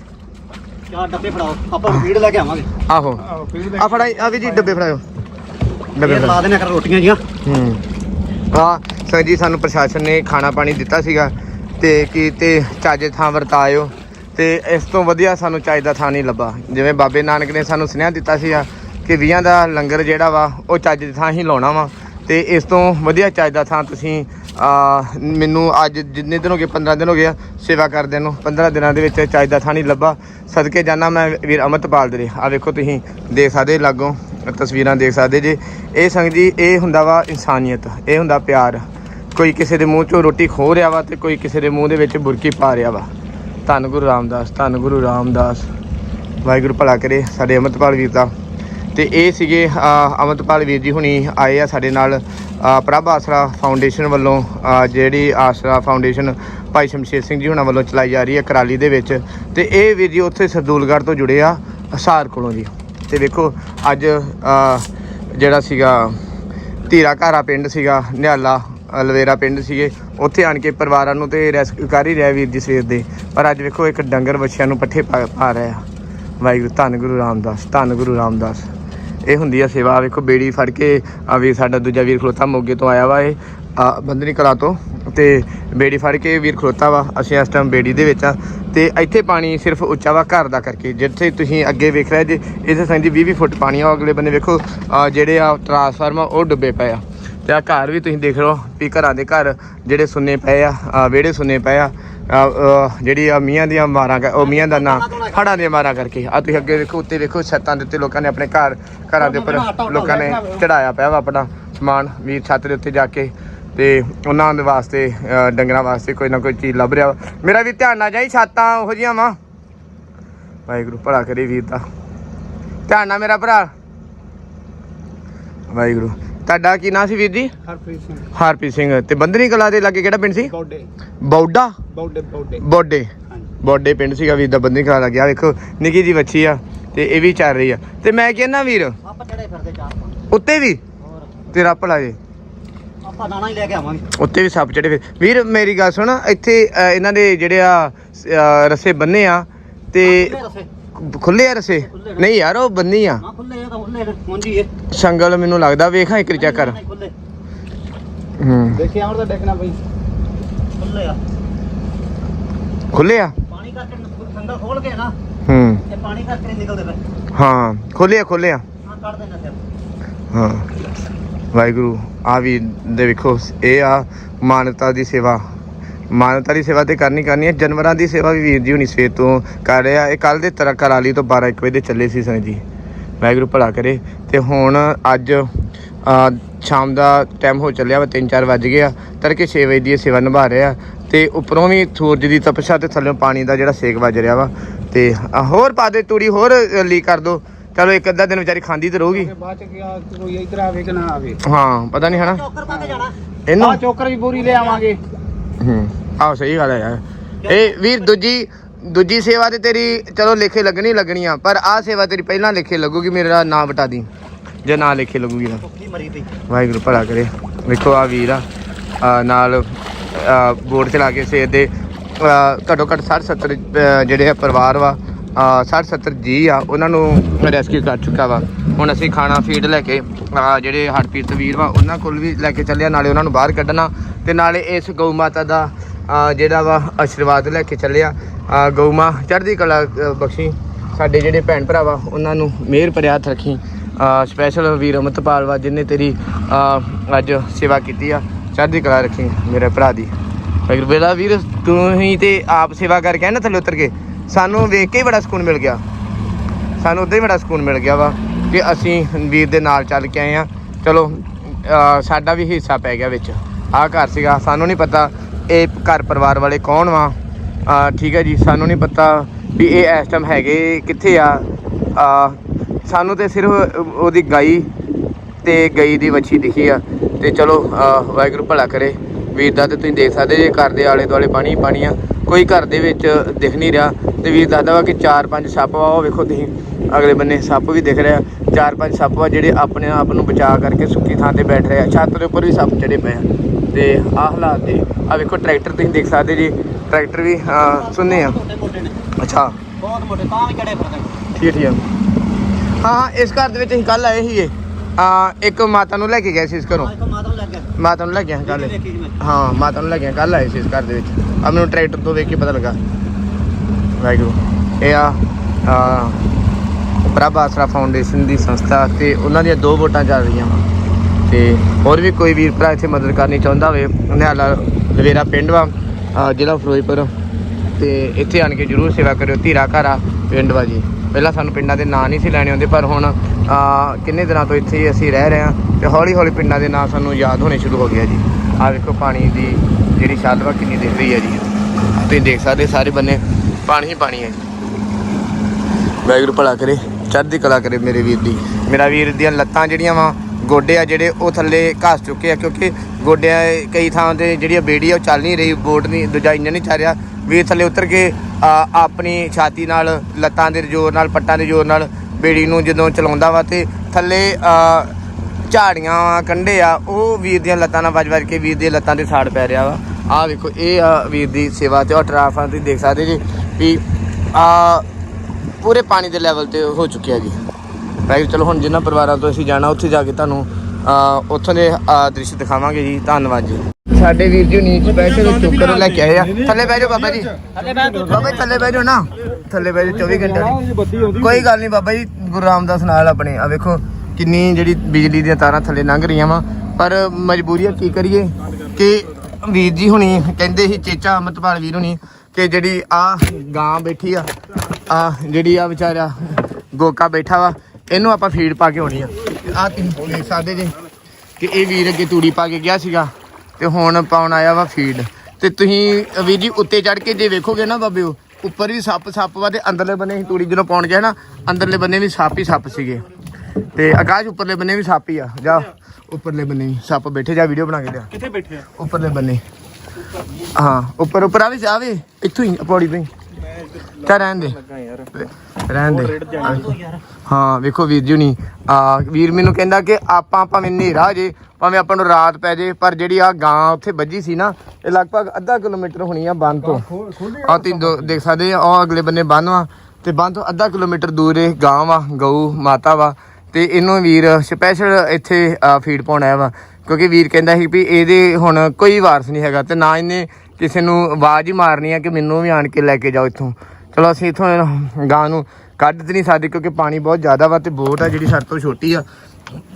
ਚਾਰ ਡੱਬੇ ਫੜਾਓ ਆਪਾਂ ਫੀਡ ਲੈ ਕੇ ਆਵਾਂਗੇ। ਆਹੋ। ਆ ਫੜਾਈ ਆ ਵੀ ਜੀ ਡੱਬੇ ਫੜਾਇਓ। ਡੱਬੇ ਫੜਾਓ। ਲਾ ਦੇਣਾ ਕਰ ਰੋਟੀਆਂ ਜੀਆਂ। ਹੂੰ। ਆ ਸਰ ਜੀ ਸਾਨੂੰ ਪ੍ਰਸ਼ਾਸਨ ਨੇ ਖਾਣਾ ਪਾਣੀ ਦਿੱਤਾ ਸੀਗਾ ਤੇ ਕੀ ਤੇ ਚੱਜ ਥਾਂ ਵਰਤਾਇਓ। ਤੇ ਇਸ ਤੋਂ ਵਧੀਆ ਸਾਨੂੰ ਚੱਜ ਦਾ ਥਾਂ ਨਹੀਂ ਲੱਭਾ। ਜਿਵੇਂ ਬਾਬੇ ਨਾਨਕ ਨੇ ਸਾਨੂੰ ਸੁਨੇਹਾ ਦਿੱਤਾ ਸੀਗਾ ਕਿ ਵੀਆਂ ਦਾ ਲੰਗਰ ਜਿਹੜਾ ਵਾ, ਉਹ ਚੱਜ ਦੀ ਥਾਂ ਹੀ ਲਾਉਣਾ ਵਾ। ਤੇ ਇਸ ਤੋਂ ਵਧੀਆ ਚੱਜ ਦਾ ਥਾਂ ਤੁਸੀਂ ਮੈਨੂੰ ਅੱਜ ਜਿੰਨੇ ਦਿਨ ਹੋ ਗਏ 15 ਦਿਨ ਹੋ ਗਏ ਸੇਵਾ ਕਰਦੇ ਨੂੰ 15 ਦਿਨਾਂ ਦੇ ਵਿੱਚ ਚੱਜ ਦਾ ਥਾਂ ਨਹੀਂ ਲੱਭਾ। ਸਦਕੇ ਜਾਣਾ ਮੈਂ ਵੀਰ ਅਮਰਤਪਾਲ ਦੇ ਆ ਵੇਖੋ ਤੁਸੀਂ, ਦੇਖ ਸਕਦੇ ਲਾਗੋਂ, ਤਸਵੀਰਾਂ ਦੇਖ ਸਕਦੇ ਜੇ। ਇਹ ਸੰਗ ਜੀ, ਇਹ ਹੁੰਦਾ ਵਾ ਇਨਸਾਨੀਅਤ, ਇਹ ਹੁੰਦਾ ਪਿਆਰ। ਕੋਈ ਕਿਸੇ ਦੇ ਮੂੰਹ ਚੋਂ ਰੋਟੀ ਖੋ ਰਿਹਾ ਵਾ ਤੇ ਕੋਈ ਕਿਸੇ ਦੇ ਮੂੰਹ ਦੇ ਵਿੱਚ ਬੁਰਕੀ ਪਾ ਰਿਹਾ ਵਾ। ਧੰਨ ਗੁਰੂ ਰਾਮਦਾਸ ਧੰਨ ਗੁਰੂ ਰਾਮਦਾਸ। ਵਾਹਿਗੁਰੂ ਭਲਾ ਕਰੇ ਸਾਡੇ ਅਮਰਤਪਾਲ ਵੀਰ ਦਾ। ਤੇ ਇਹ ਸੀਗੇ ਅ, ਅਮਰਤਪਾਲ ਵੀਰ ਜੀ ਹੁਣੀ ਆਏ ਆ ਸਾਡੇ ਨਾਲ। ਅ, ਪ੍ਰਭ ਆਸਰਾ ਫਾਊਂਡੇਸ਼ਨ ਵੱਲੋਂ ਜਿਹੜੀ ਆਸਰਾ ਫਾਊਂਡੇਸ਼ਨ ਭਾਈ ਸ਼ਮਸ਼ੇਰ ਸਿੰਘ ਜੀ ਹੁਣਾਂ ਵੱਲੋਂ ਚਲਾਈ ਜਾ ਰਹੀ ਹੈ ਕਰਾਲੀ ਦੇ ਵਿੱਚ। ਤੇ ਇਹ ਵੀਰ ਜੀ ਉੱਥੇ ਸਰਦੂਲਗੜ੍ਹ ਤੋਂ ਜੁੜੇ ਆ ਹਸਾਰ ਕੋਲੋਂ ਜੀ। ਤੇ ਵੇਖੋ ਅੱਜ ਜਿਹੜਾ ਸੀਗਾ ਧੀਰਾ ਘਾਰਾ ਪਿੰਡ ਸੀਗਾ ਨਿਹਾਲਾ ਅਲਵੇਰਾ ਪਿੰਡ ਸੀਗੇ ਉੱਥੇ ਆਣ ਕੇ ਪਰਿਵਾਰਾਂ ਨੂੰ ਤੇ ਰੈਸਕਿਊ ਕਰ ਹੀ ਰਿਹਾ ਵੀਰ ਜੀ ਸਵੇਰ ਦੇ। ਪਰ ਅੱਜ ਵੇਖੋ ਇੱਕ ਡੰਗਰ ਬੱਚਿਆਂ ਨੂੰ ਪੱਠੇ ਪਾ ਪਾ ਰਿਹਾ। ਵਾਹਿਗੁਰੂ ਧੰਨ ਗੁਰੂ ਰਾਮਦਾਸ ਧੰਨ ਗੁਰੂ ਰਾਮਦਾਸ। ਇਹ ਹੁੰਦੀ ਆ ਸੇਵਾ ਵੇਖੋ ਬੇੜੀ ਫੜ ਕੇ ਆ ਵੀਰ ਸਾਡਾ ਦੂਜਾ ਵੀਰ ਖਲੋਤਾ ਮੋਗੇ ਤੋਂ ਆਇਆ ਵਾ ਇਹ ਆ, ਬੰਦਨੀ ਕਲਾ ਤੋਂ। ਤੇ ਬੇੜੀ ਫੜ ਕੇ ਵੀਰ ਖਲੋਤਾ ਵਾ ਅਸੀਂ ਇਸ ਟਾਈਮ ਬੇੜੀ ਦੇ ਵਿੱਚ ਆ। ਤੇ ਇੱਥੇ ਪਾਣੀ ਸਿਰਫ ਉੱਚਾ ਵਾ ਘਰ ਦਾ ਕਰਕੇ। ਜਿੱਥੇ ਤੁਸੀਂ ਅੱਗੇ ਵੇਖ ਰਹੇ ਜੇ ਇਥੇ ਸੰਜੀ 20 20 ਫੁੱਟ ਪਾਣੀ ਆ ਉਹ ਅਗਲੇ ਬੰਨੇ ਵੇਖੋ ਜਿਹੜੇ ਆ ਟਰਾਂਸਫਾਰਮ ਉਹ ਡੁੱਬੇ ਪਏ ਆ। ਤੇ ਆ ਘਰ ਵੀ ਤੁਸੀਂ ਦੇਖ ਲਓ ਵੀ ਘਰਾਂ ਦੇ ਘਰ ਜਿਹੜੇ ਸੁੰਨੇ ਪਏ ਆ ਵਿਹੜੇ ਸੁੰਨੇ ਪਏ ਆ ਜਿਹੜੀ ਆ ਮੀਆਂ ਦੀਆਂ ਮਾਰਾਂ ਕਰ- ਉਹ ਮੀਆਂ ਦਾ ਨਾਂ ਹੜਾਂ ਦੀਆਂ ਮਾਰਾਂ ਕਰਕੇ। ਆ ਤੁਸੀਂ ਅੱਗੇ ਵੇਖੋ, ਉੱਤੇ ਵੇਖੋ ਛੱਤਾਂ ਦੇ ਉੱਤੇ ਲੋਕਾਂ ਨੇ ਆਪਣੇ ਘਰ ਘਰਾਂ ਦੇ ਉੱਪਰ ਲੋਕਾਂ ਨੇ ਚੜਾਇਆ ਪਿਆ ਵਾ ਆਪਣਾ ਸਮਾਨ ਵੀਰ ਛੱਤ ਦੇ ਉੱਤੇ ਜਾ ਕੇ। ਤੇ ਉਹਨਾਂ ਦੇ ਵਾਸਤੇ ਡੰਗਰਾਂ ਵਾਸਤੇ ਕੋਈ ਨਾ ਕੋਈ ਚੀਜ਼ ਲੱਭ ਰਿਹਾ ਵਾ। ਮੇਰਾ ਵੀ ਧਿਆਨ ਨਾ ਜਾਈ ਛਾਤਾਂ ਉਹੋ ਜੀਆਂ ਵਾ। ਵਾਹਿਗੁਰੂ, ਭਲਾ ਕਰੇ ਵੀਰ ਦਾ। ਧਿਆਨ ਨਾਲ ਮੇਰਾ ਭਰਾ। ਵਾਹਿਗੁਰੂ। ਤੁਹਾਡਾ ਕੀ ਨਾਂ ਸੀ ਵੀਰ ਜੀ? ਹਰਪ੍ਰੀਤ ਸਿੰਘ। ਹਰਪ੍ਰੀਤ ਸਿੰਘ। ਤੇ ਬੰਦਨੀ ਕਲਾ ਦੇ ਲਾਗੇ ਕਿਹੜਾ ਪਿੰਡ ਸੀ? ਬੌਡੇ। ਬੌਡਾ? ਬੌਡੇ ਬੌਡੇ। ਬੋਡੇ। ਹਾਂਜੀ। ਬੋਡੇ ਪਿੰਡ ਸੀਗਾ ਵੀਰ ਦਾ ਬੰਦਨੀ ਕਲਾ ਲੱਗਿਆ ਵੇਖੋ ਨਿੱਕੀ ਜੀ ਬੱਚੀ ਆ ਤੇ ਇਹ ਵੀ ਚੱਲ ਰਹੀ ਆ। ਤੇ ਮੈਂ ਕਹਿੰਦਾ ਵੀਰ ਆਪਾਂ ਚੜੇ ਫਿਰਦੇ ਚਾਰ ਪੰਜ। ਉੱਤੇ ਵੀ? ਤੇਰਾ ਭਲਾ ਜੇ। ਆਪਾਂ ਦਾਣਾ ਹੀ ਲੈ ਕੇ ਆਵਾਂਗੇ। ਉੱਤੇ ਵੀ ਸੱਪ ਚੜੇ ਫਿਰ ਵੀਰ ਮੇਰੀ ਗੱਲ ਸੁਣ ਇੱਥੇ ਇਹਨਾਂ ਦੇ ਜਿਹੜੇ ਆ ਰਸੇ ਬੰਨੇ ਆ ਤੇ ਖੁੱਲੇ ਆ ਰਸੇ? ਨਹੀਂ ਯਾਰ ਉਹ ਬੰਨੀ ਆ। ਨਾ ਖੁੱਲੇ ਆ ਤਾਂ ਖੁੱਲੇ ਨੇ ਮੁੰਜੀ ਇਹ ਸੰਗਲ ਮੈਨੂੰ ਲੱਗਦਾ ਵੇਖਾਂ ਇੱਕ ਚੈੱਕ ਕਰ। ਖੁੱਲੇ। ਹੂੰ। ਦੇਖੀ ਤਾਂ ਦੇਖਣਾ ਬਈ। ਖੁੱਲੇ ਆ। ਖੁੱਲੇ ਆ? ਪਾਣੀ ਕਰਕੇ ਸੰਦਾ ਖੋਲ ਕੇ ਨਾ ਹੂੰ। ਇਹ ਪਾਣੀ ਕਰਕੇ ਨਿਕਲਦੇ ਪਏ ਹਾਂ ਖੁੱਲੇ ਆ ਖੁੱਲੇ ਆ। ਹਾਂ ਕੱਢ ਦੇਣਾ ਫਿਰ। ਹਾਂ। ਵਾਹਿਗੁਰੂ ਆ ਵੀ ਦੇ ਵੇਖੋ ਇਹ ਆ ਮਾਨਵਤਾ ਦੀ ਸੇਵਾ। ਮਾਨਵਤਾ ਦੀ ਸੇਵਾ ਤੇ ਕਰਨੀ ਕਰਨੀ ਹੈ। ਜਾਨਵਰਾਂ ਦੀ ਸੇਵਾ ਵੀ ਵੀਰ ਜੀ ਹੁਣੀ ਸਵੇਰ ਤੋਂ ਕਰ ਰਿਹਾ। ਇਹ ਕੱਲ ਦੇ ਤਰ੍ਹਾਂ ਕਰਾਲੀ ਤੋਂ 12 1 ਵਜੇ ਦੇ ਚੱਲੇ ਸੀ ਸੰਗ ਜੀ। ਵਾਹਿਗੁਰੂ ਭਲਾ ਕਰੇ। ਤੇ ਹੁਣ ਅੱਜ ਆ, ਸ਼ਾਮ ਦਾ ਟਾਈਮ ਹੋ ਚੱਲਿਆ ਵਾ 3-4 ਵੱਜ ਗਏ ਆ। ਤੜਕੇ 6 ਵਜੇ ਦੀ ਇਹ ਸੇਵਾ ਨਿਭਾ ਰਹੇ ਤੇ ਉੱਪਰੋਂ ਵੀ ਸੂਰਜ ਦੀ ਤਪਸ਼ਾ ਤੇ ਥੱਲੇੋਂ ਪਾਣੀ ਦਾ ਜਿਹੜਾ ਸੇਕ ਵੱਜ ਰਿਹਾ ਵਾ। ਤੇ ਆ, ਹੋਰ ਪਾ ਦੇ ਤੂੜੀ ਹੋਰ ਲੀਕ ਕਰ ਦੋ। ਚਲੋ ਇੱਕ ਅੱਧਾ ਦਿਨ ਵਿਚਾਰੀ ਖਾਂਦੀ ਤੇ ਰਹੂਗੀ। ਬਾਅਦ ਚ ਕੋਈ ਇੱਧਰ ਆਵੇ ਕਿ ਨਾ ਆਵੇ। ਹਾਂ ਪਤਾ ਨਹੀਂ ਹਨਾ। ਚੌਕਰ ਪਾ ਕੇ ਜਾਣਾ। ਇਹਨੂੰ ਆ ਚੋਕਰ ਵੀ ਪੂਰੀ ਲੈ ਆਵਾਂਗੇ। ਹੂੰ। ਆਹ ਸਹੀ ਗੱਲ ਹੈ ਯਾਰ। ਇਹ ਵੀਰ ਦੂਜੀ ਦੂਜੀ ਸੇਵਾ ਤੇ ਤੇਰੀ ਚਲੋ ਲਿਖੇ ਲੱਗਣੀ ਲੱਗਣੀ ਆ ਪਰ ਆਹ ਸੇਵਾ ਤੇਰੀ ਪਹਿਲਾਂ ਲਿਖੇ ਲੱਗੂਗੀ ਮੇਰਾ ਨਾਂ ਵਟਾ ਦੀ। ਜੇ ਨਾਂ ਲਿਖੇ ਲੱਗੂਗੀ ਤਾਂ। ਭੁੱਖੀ ਮਰੀ ਪਈ। ਵਾਹਿਗੁਰੂ ਭਲਾ ਕਰੇ। ਵੇਖੋ ਆ ਵੀਰ ਆ। ਨਾਲ ਬੋਰਡ ਚਲਾ ਕੇ ਸੇਰ ਦੇ ਘੱਟੋ ਘੱਟ 60 70 ਅ, ਜਿਹੜੇ ਆ ਪਰਿਵਾਰ ਵਾ 60 70 ਜੀ ਆ, ਉਹਨਾਂ ਨੂੰ ਰੈਸਕਿਊ ਕਰ ਚੁੱਕਾ ਵਾ। ਹੁਣ ਅਸੀਂ ਖਾਣਾ ਫੀਡ ਲੈ ਕੇ ਜਿਹੜੇ ਹੜਪੀਤ ਵੀਰ ਵਾ, ਉਹਨਾਂ ਕੋਲ ਵੀ ਲੈ ਕੇ ਚੱਲਿਆ, ਨਾਲੇ ਉਹਨਾਂ ਨੂੰ ਬਾਹਰ ਕੱਢਣਾ, ਤੇ ਨਾਲੇ ਇਸ ਗਊ ਮਾਤਾ ਦਾ ਜਿਹੜਾ ਵਾ, ਆਸ਼ੀਰਵਾਦ ਲੈ ਕੇ ਚੱਲਿਆ। ਗਊ ਮਾਂ, ਚੜ੍ਹਦੀ ਕਲਾ ਬਖਸ਼ੀ। ਸਾਡੇ ਜਿਹੜੇ ਭੈਣ ਭਰਾ ਵਾ, ਉਹਨਾਂ ਨੂੰ ਮਿਹਰ ਭਰਿਆ ਹੱਥ ਰੱਖੀ। ਸਪੈਸ਼ਲ ਵੀਰ ਅਮਰਤਪਾਲ ਵਾ, ਜਿਨੇ ਤੇਰੀ ਅੱਜ ਸੇਵਾ ਕੀਤੀ ਆ, ਚੜ੍ਹਦੀ ਕਲਾ ਰੱਖੀ, ਮੇਰੇ ਭਰਾ ਦੀ। ਵਾਹਿਗੁਰੂ ਵੇਲਾ ਵੀਰ, ਤੂੰ ਹੀ ਤੇ ਆਪ ਸੇਵਾ ਕਰਕੇ ਆਇਆ ਨਾ ਥੱਲੇ ਉਤਰ ਕੇ? ਸਾਨੂੰ ਵੇਖ ਕੇ ਹੀ ਬੜਾ ਸਕੂਨ ਮਿਲ ਗਿਆ। ਸਾਨੂੰ ਉਦੋਂ ਹੀ ਬੜਾ ਸਕੂਨ ਮਿਲ ਗਿਆ ਵਾ ਕਿ ਅਸੀਂ ਵੀਰ ਦੇ ਨਾਲ ਚੱਲ ਕੇ ਆਏ ਆ ਚਲੋ ਸਾਡਾ ਵੀ ਹਿੱਸਾ ਪੈ ਗਿਆ ਵਿੱਚ। ਆਹ ਘਰ ਸੀਗਾ, ਸਾਨੂੰ ਨਹੀਂ ਪਤਾ ਇਹ ਘਰ ਪਰਿਵਾਰ ਵਾਲੇ ਕੌਣ ਵਾ। ਠੀਕ ਹੈ ਜੀ, ਸਾਨੂੰ ਨਹੀਂ ਪਤਾ ਵੀ ਇਹ ਇਸ ਟਾਈਮ ਹੈਗੇ ਕਿੱਥੇ ਆ। ਸਾਨੂੰ ਤੇ ਸਿਰਫ ਉਹਦੀ ਗਾਈ ਤੇ ਗਈ ਦੀ ਵੱਛੀ ਦਿਖੀ ਆ। ਤੇ ਚਲੋ ਵਾਹਿਗੁਰੂ ਭਲਾ ਕਰੇ। ਵੀਰ ਦਾ ਤੇ ਤੁਸੀਂ ਦੇਖ ਸਕਦੇ ਜੇ ਘਰ ਦੇ ਆਲੇ ਦੁਆਲੇ ਪਾਣੀ ਪਾਣੀ ਆ। ਕੋਈ ਘਰ ਦੇ ਵਿੱਚ ਦਿਖ ਨਹੀਂ ਰਿਹਾ। ਤੇ ਵੀਰ ਦੱਸਦਾ ਵਾ ਕਿ ਚਾਰ ਪੰਜ ਸੱਪ ਵਾ ਉਹ ਵੇਖੋ ਤੁਸੀਂ ਅਗਲੇ ਬੰਨੇ ਸੱਪ ਵੀ ਦਿਖ ਰਿਹਾ। ਚਾਰ ਪੰਜ ਸੱਪ ਵਾ ਜਿਹੜੇ ਆਪਣੇ ਆਪ ਨੂੰ ਬਚਾ ਕਰਕੇ ਸੁੱਕੀ ਥਾਂ ਤੇ ਬੈਠ ਰਹੇ ਆ। ਛੱਤ ਦੇ ਉੱਪਰ ਵੀ ਸੱਪ ਚੜੇ ਪਏ ਆ। ਤੇ ਆਹ ਹਾਲਾਤ ਦੇ ਆ ਵੇਖੋ ਟਰੈਕਟਰ ਤੁਸੀਂ ਦੇਖ ਸਕਦੇ ਜੀ ਟਰੈਕਟਰ ਵੀ ਸੁੰਨੇ ਆ। ਅੱਛਾ। ਬਹੁਤ ਮੋਟੇ ਤਾਂ ਵੀ ਚੜੇ ਫਿਰਦੇ? ਠੀਕ ਠੀਕ ਆ। ਹਾਂ ਹਾਂ ਇਸ ਘਰ ਦੇ ਵਿੱਚ ਅਸੀਂ ਕੱਲ ਆਏ ਸੀਗੇ। ਆ ਇੱਕ ਮਾਤਾ ਨੂੰ ਲੈ ਕੇ ਗਏ ਸੀ ਇਸ ਘਰੋਂ। ਮਾਤਾ ਨੂੰ ਲੈ ਕੇ ਕੱਲ ਜੀ ਮੈਂ। ਹਾਂ ਮਾਤਾ ਨੂੰ ਲੈ ਕੇ ਕੱਲ ਆਏ ਸੀ ਇਸ ਘਰ ਦੇ ਵਿੱਚ। ਆ ਮੈਨੂੰ ਟਰੈਕਟਰ ਤੋਂ ਵੇਖ ਕੇ ਪਤਾ ਲੱਗਾ। ਵਾਹਿਗੁਰੂ। ਇਹ ਆ ਪ੍ਰਭ ਆਸਰਾ ਫਾਊਂਡੇਸ਼ਨ ਦੀ ਸੰਸਥਾ ਤੇ ਉਹਨਾਂ ਦੀਆਂ ਦੋ ਵੋਟਾਂ ਚੱਲ ਰਹੀਆਂ ਵਾ। ਤੇ ਹੋਰ ਵੀ ਕੋਈ ਵੀਰ ਭਰਾ ਇੱਥੇ ਮਦਦ ਕਰਨੀ ਚਾਹੁੰਦਾ ਹੋਵੇ, ਨਿਹਾਲਾ ਲਵੇਰਾ ਪਿੰਡ ਵਾ ਜ਼ਿਲ੍ਹਾ ਫਿਰੋਜ਼ਪੁਰ। ਤੇ ਇੱਥੇ ਆਣ ਕੇ ਜਰੂਰ ਸੇਵਾ ਕਰਿਓ, ਧੀਰਾ ਘਰਾ ਪਿੰਡ ਵਾ ਜੀ। ਪਹਿਲਾਂ ਸਾਨੂੰ ਪਿੰਡਾਂ ਦੇ ਨਾਂ ਨਹੀਂ ਸੀ ਲੈਣੇ ਹੁੰਦੇ ਪਰ ਹੁਣ ਕਿੰਨੇ ਦਿਨਾਂ ਤੋਂ ਇੱਥੇ ਅਸੀਂ ਰਹਿ ਰਹੇ ਹਾਂ ਤੇ ਹੌਲੀ ਹੌਲੀ ਪਿੰਡਾਂ ਦੇ ਨਾਂ ਸਾਨੂੰ ਯਾਦ ਹੋਣੇ ਸ਼ੁਰੂ ਹੋ ਗਿਆ ਜੀ। ਆ ਵੇਖੋ ਪਾਣੀ ਦੀ ਜਿਹੜੀ ਛੱਤ ਵਾ ਕਿੰਨੀ ਦਿਖ ਰਹੀ ਹੈ ਜੀ। ਤੁਸੀਂ ਦੇਖ ਸਕਦੇ ਸਾਰੇ ਬੰਨੇ ਪਾਣੀ ਹੀ ਪਾਣੀ ਹੈ ਵਾਹਿਗੁਰੂ ਭਲਾ ਕਰੇ ਚੜ੍ਹਦੀ ਕਲਾ ਕਰੇ ਮੇਰੇ ਵੀਰ ਦੀ। ਮੇਰਾ ਵੀਰ ਦੀਆਂ ਲੱਤਾਂ ਜਿਹੜੀਆਂ ਵਾ ਗੋਡੇ ਆ ਜਿਹੜੇ ਉਹ ਥੱਲੇ ਘਾਸ ਚੁੱਕੇ ਆ ਕਿਉਂਕਿ ਗੋਡਿਆਂ ਕਈ ਥਾਂ ਤੇ ਜਿਹੜੀ ਬੇੜੀ ਆ ਉਹ ਚੱਲ ਨਹੀਂ ਰਹੀ ਬੋਟ ਨਹੀਂ ਦੂਜਾ ਇੰਜਨ ਨਹੀਂ ਚੱਲ ਰਿਹਾ। ਵੀਰ ਥੱਲੇ ਉਤਰ ਕੇ ਆਪਣੀ ਛਾਤੀ ਨਾਲ ਲੱਤਾਂ ਦੇ ਜ਼ੋਰ ਨਾਲ ਪੱਟਾਂ ਦੇ ਜ਼ੋਰ ਨਾਲ ਬੇੜੀ ਨੂੰ ਜਦੋਂ ਚਲਾਉਂਦਾ ਵਾ ਤੇ ਥੱਲੇ ਝਾੜੀਆਂ ਆ ਕੰਡੇ ਆ ਉਹ ਵੀਰ ਦੀਆਂ ਲੱਤਾਂ ਨਾਲ ਵੱਜ ਵੱਜ ਕੇ ਵੀਰ ਦੀਆਂ ਲੱਤਾਂ ਤੇ ਸਾੜ ਪੈ ਰਿਹਾ ਵਾ। ਆਹ ਵੇਖੋ ਇਹ ਆ ਵੀਰ ਦੀ ਸੇਵਾ ਤੇ ਉਹ ਟਰਾਫਾਂ ਤੁਸੀਂ ਦੇਖ ਸਕਦੇ ਜੀ। ਵੀ ਆ ਪੂਰੇ ਪਾਣੀ ਦੇ ਲੈਵਲ ਤੇ ਹੋ ਚੁੱਕਿਆ ਜੀ। ਭਾਈ ਚਲੋ ਹੁਣ ਜਿਨ੍ਹਾਂ ਪਰਿਵਾਰਾਂ ਤੋਂ ਅਸੀਂ ਜਾਣਾ ਉੱਥੇ ਜਾ ਕੇ ਤੁਹਾਨੂੰ ਉੱਥੋਂ ਦੇ ਦ੍ਰਿਸ਼ ਦਿਖਾਵਾਂਗੇ ਜੀ। ਧੰਨਵਾਦ ਜੀ। ਸਾਡੇ ਵੀਰ ਜੀ ਨੀਚ ਸਪੈਸ਼ਲ ਚੋਕਰ ਲੈ ਕੇ ਆਏ ਆ। ਥੱਲੇ ਬਹਿ ਜਾਓ ਬਾਬਾ ਜੀ। ਥੱਲੇ ਬੈਠ ਬਾਬਾ ਜੀ ਥੱਲੇ ਬਹਿ ਜਾਓ ਨਾ। ਥੱਲੇ ਬਹਿ ਜਾਓ 24 ਘੰਟੇ। ਕੋਈ ਗੱਲ ਨਹੀਂ ਬਾਬਾ ਜੀ ਗੁਰੂ ਰਾਮਦਾਸ ਨਾਲ ਆਪਣੇ। ਆ ਵੇਖੋ ਕਿੰਨੀ ਜਿਹੜੀ ਬਿਜਲੀ ਦੀਆਂ ਤਾਰਾਂ ਥੱਲੇ ਲੰਘ ਰਹੀਆਂ ਵਾ। ਪਰ ਮਜਬੂਰੀਆ ਕੀ ਕਰੀਏ? ਕਿ ਵੀਰ ਜੀ ਹੁਣੀ ਕਹਿੰਦੇ ਸੀ ਚੇਚਾ ਅਮਰਤਪਾਲ ਵੀਰ ਹੁਣੀ ਕਿ ਜਿਹੜੀ ਆ ਗਾਂ ਬੈਠੀ ਆ ਆ ਜਿਹੜੀ ਆ ਵਿਚਾਰਾ ਗੋਕਾ ਬੈਠਾ ਵਾ ਇਹਨੂੰ ਆਪਾਂ ਫੀਡ ਪਾ ਕੇ ਹੋਣੀ ਆ। ਆ ਤੁਸੀਂ ਦੇਖ ਸਕਦੇ ਜੀ ਕਿ ਇਹ ਵੀਰ ਅੱਗੇ ਤੂੜੀ ਪਾ ਕੇ ਗਿਆ ਸੀਗਾ ਤੇ ਹੁਣ ਪਾਉਣ ਆਇਆ ਵਾ ਫੀਡ। ਤੇ ਤੁਸੀਂ ਵੀਰ ਜੀ ਉੱਤੇ ਚੜ ਕੇ ਜੇ ਵੇਖੋਗੇ ਨਾ ਬਾਬਿਓ ਉੱਪਰ ਵੀ ਸੱਪ ਸੱਪ ਵਾ ਤੇ ਅੰਦਰਲੇ ਬੰਨੇ ਅਸੀਂ ਤੂੜੀ ਜਦੋਂ ਪਾਉਣ ਗਏ ਨਾ ਅੰਦਰਲੇ ਬੰਨੇ ਵੀ ਸੱਪ ਹੀ ਸੱਪ ਸੀਗੇ। ਤੇ ਆਕਾਸ਼ ਉੱਪਰਲੇ ਬੰਨੇ ਵੀ ਸੱਪ ਹੀ ਆ ਜਾ। ਉੱਪਰਲੇ ਬੰਨੇ ਸੱਪ ਬੈਠੇ ਜਾ ਵੀਡੀਓ ਬਣਾ ਕੇ ਲਿਆ। ਕਿੱਥੇ ਬੈਠੇ ਆ? ਉੱਪਰਲੇ ਬੰਨੇ। ਹਾਂ ਉੱਪਰ ਉੱਪਰ ਆਵੇ ਆਵੇ ਇੱਥੋਂ ਹੀ ਪੌੜੀ ਤੋਂ ਹੀ। ਚਾ ਰਹਿਣ ਦੇ। ਰਹਿਣ ਦੇ। ਹਾਂ ਵੇਖੋ ਵੀਰ ਜੀ ਹੁਣੀ ਆ ਵੀਰ ਮੈਨੂੰ ਕਹਿੰਦਾ ਕਿ ਆਪਾਂ ਭਾਵੇਂ ਹਨੇਰਾ ਜੇ ਭਾਵੇਂ ਆਪਾਂ ਨੂੰ ਰਾਤ ਪੈ ਜੇ ਪਰ ਜਿਹੜੀ ਆ ਗਾਂ ਉੱਥੇ ਵੱਜੀ ਸੀ ਨਾ ਇਹ ਲਗਭਗ ਅੱਧਾ ਕਿਲੋਮੀਟਰ ਹੋਣੀ ਆ ਬੰਨ ਤੋਂ। ਆ ਤੁਸੀਂ ਦੋ- ਦੇਖ ਸਕਦੇ ਆ ਉਹ ਅਗਲੇ ਬੰਨੇ ਬੰਨ ਵਾ ਤੇ ਬੰਨ ਤੋਂ ਅੱਧਾ ਕਿਲੋਮੀਟਰ ਦੂਰ ਇਹ ਗਾਂ ਵਾ ਗਊ ਮਾਤਾ ਵਾ। ਤੇ ਇਹਨੂੰ ਵੀਰ ਸਪੈਸ਼ਲ ਇੱਥੇ ਫੀਡ ਪਾਉਣ ਆਇਆ ਵਾ। ਕਿਉਂਕਿ ਵੀਰ ਕਹਿੰਦਾ ਸੀ ਵੀ ਇਹਦੇ ਹੁਣ ਕੋਈ ਵਾਰਸ ਨਹੀਂ ਹੈਗਾ ਤੇ ਨਾ ਇਹਨੇ ਕਿਸੇ ਨੂੰ ਆਵਾਜ਼ ਹੀ ਮਾਰਨੀ ਆ ਕਿ ਮੈਨੂੰ ਵੀ ਆਣ ਕੇ ਲੈ ਕੇ ਜਾਓ ਇੱਥੋਂ। ਚਲੋ ਅਸੀਂ ਇੱਥੋਂ ਗਾਂ ਨੂੰ ਕੱਢ ਤੇ ਨਹੀਂ ਸਕਦੇ ਕਿਉਂਕਿ ਪਾਣੀ ਬਹੁਤ ਜ਼ਿਆਦਾ ਵਾ ਤੇ ਬੋਟ ਆ ਜਿਹੜੀ ਸਾਡੇ ਤੋਂ ਛੋਟੀ ਆ।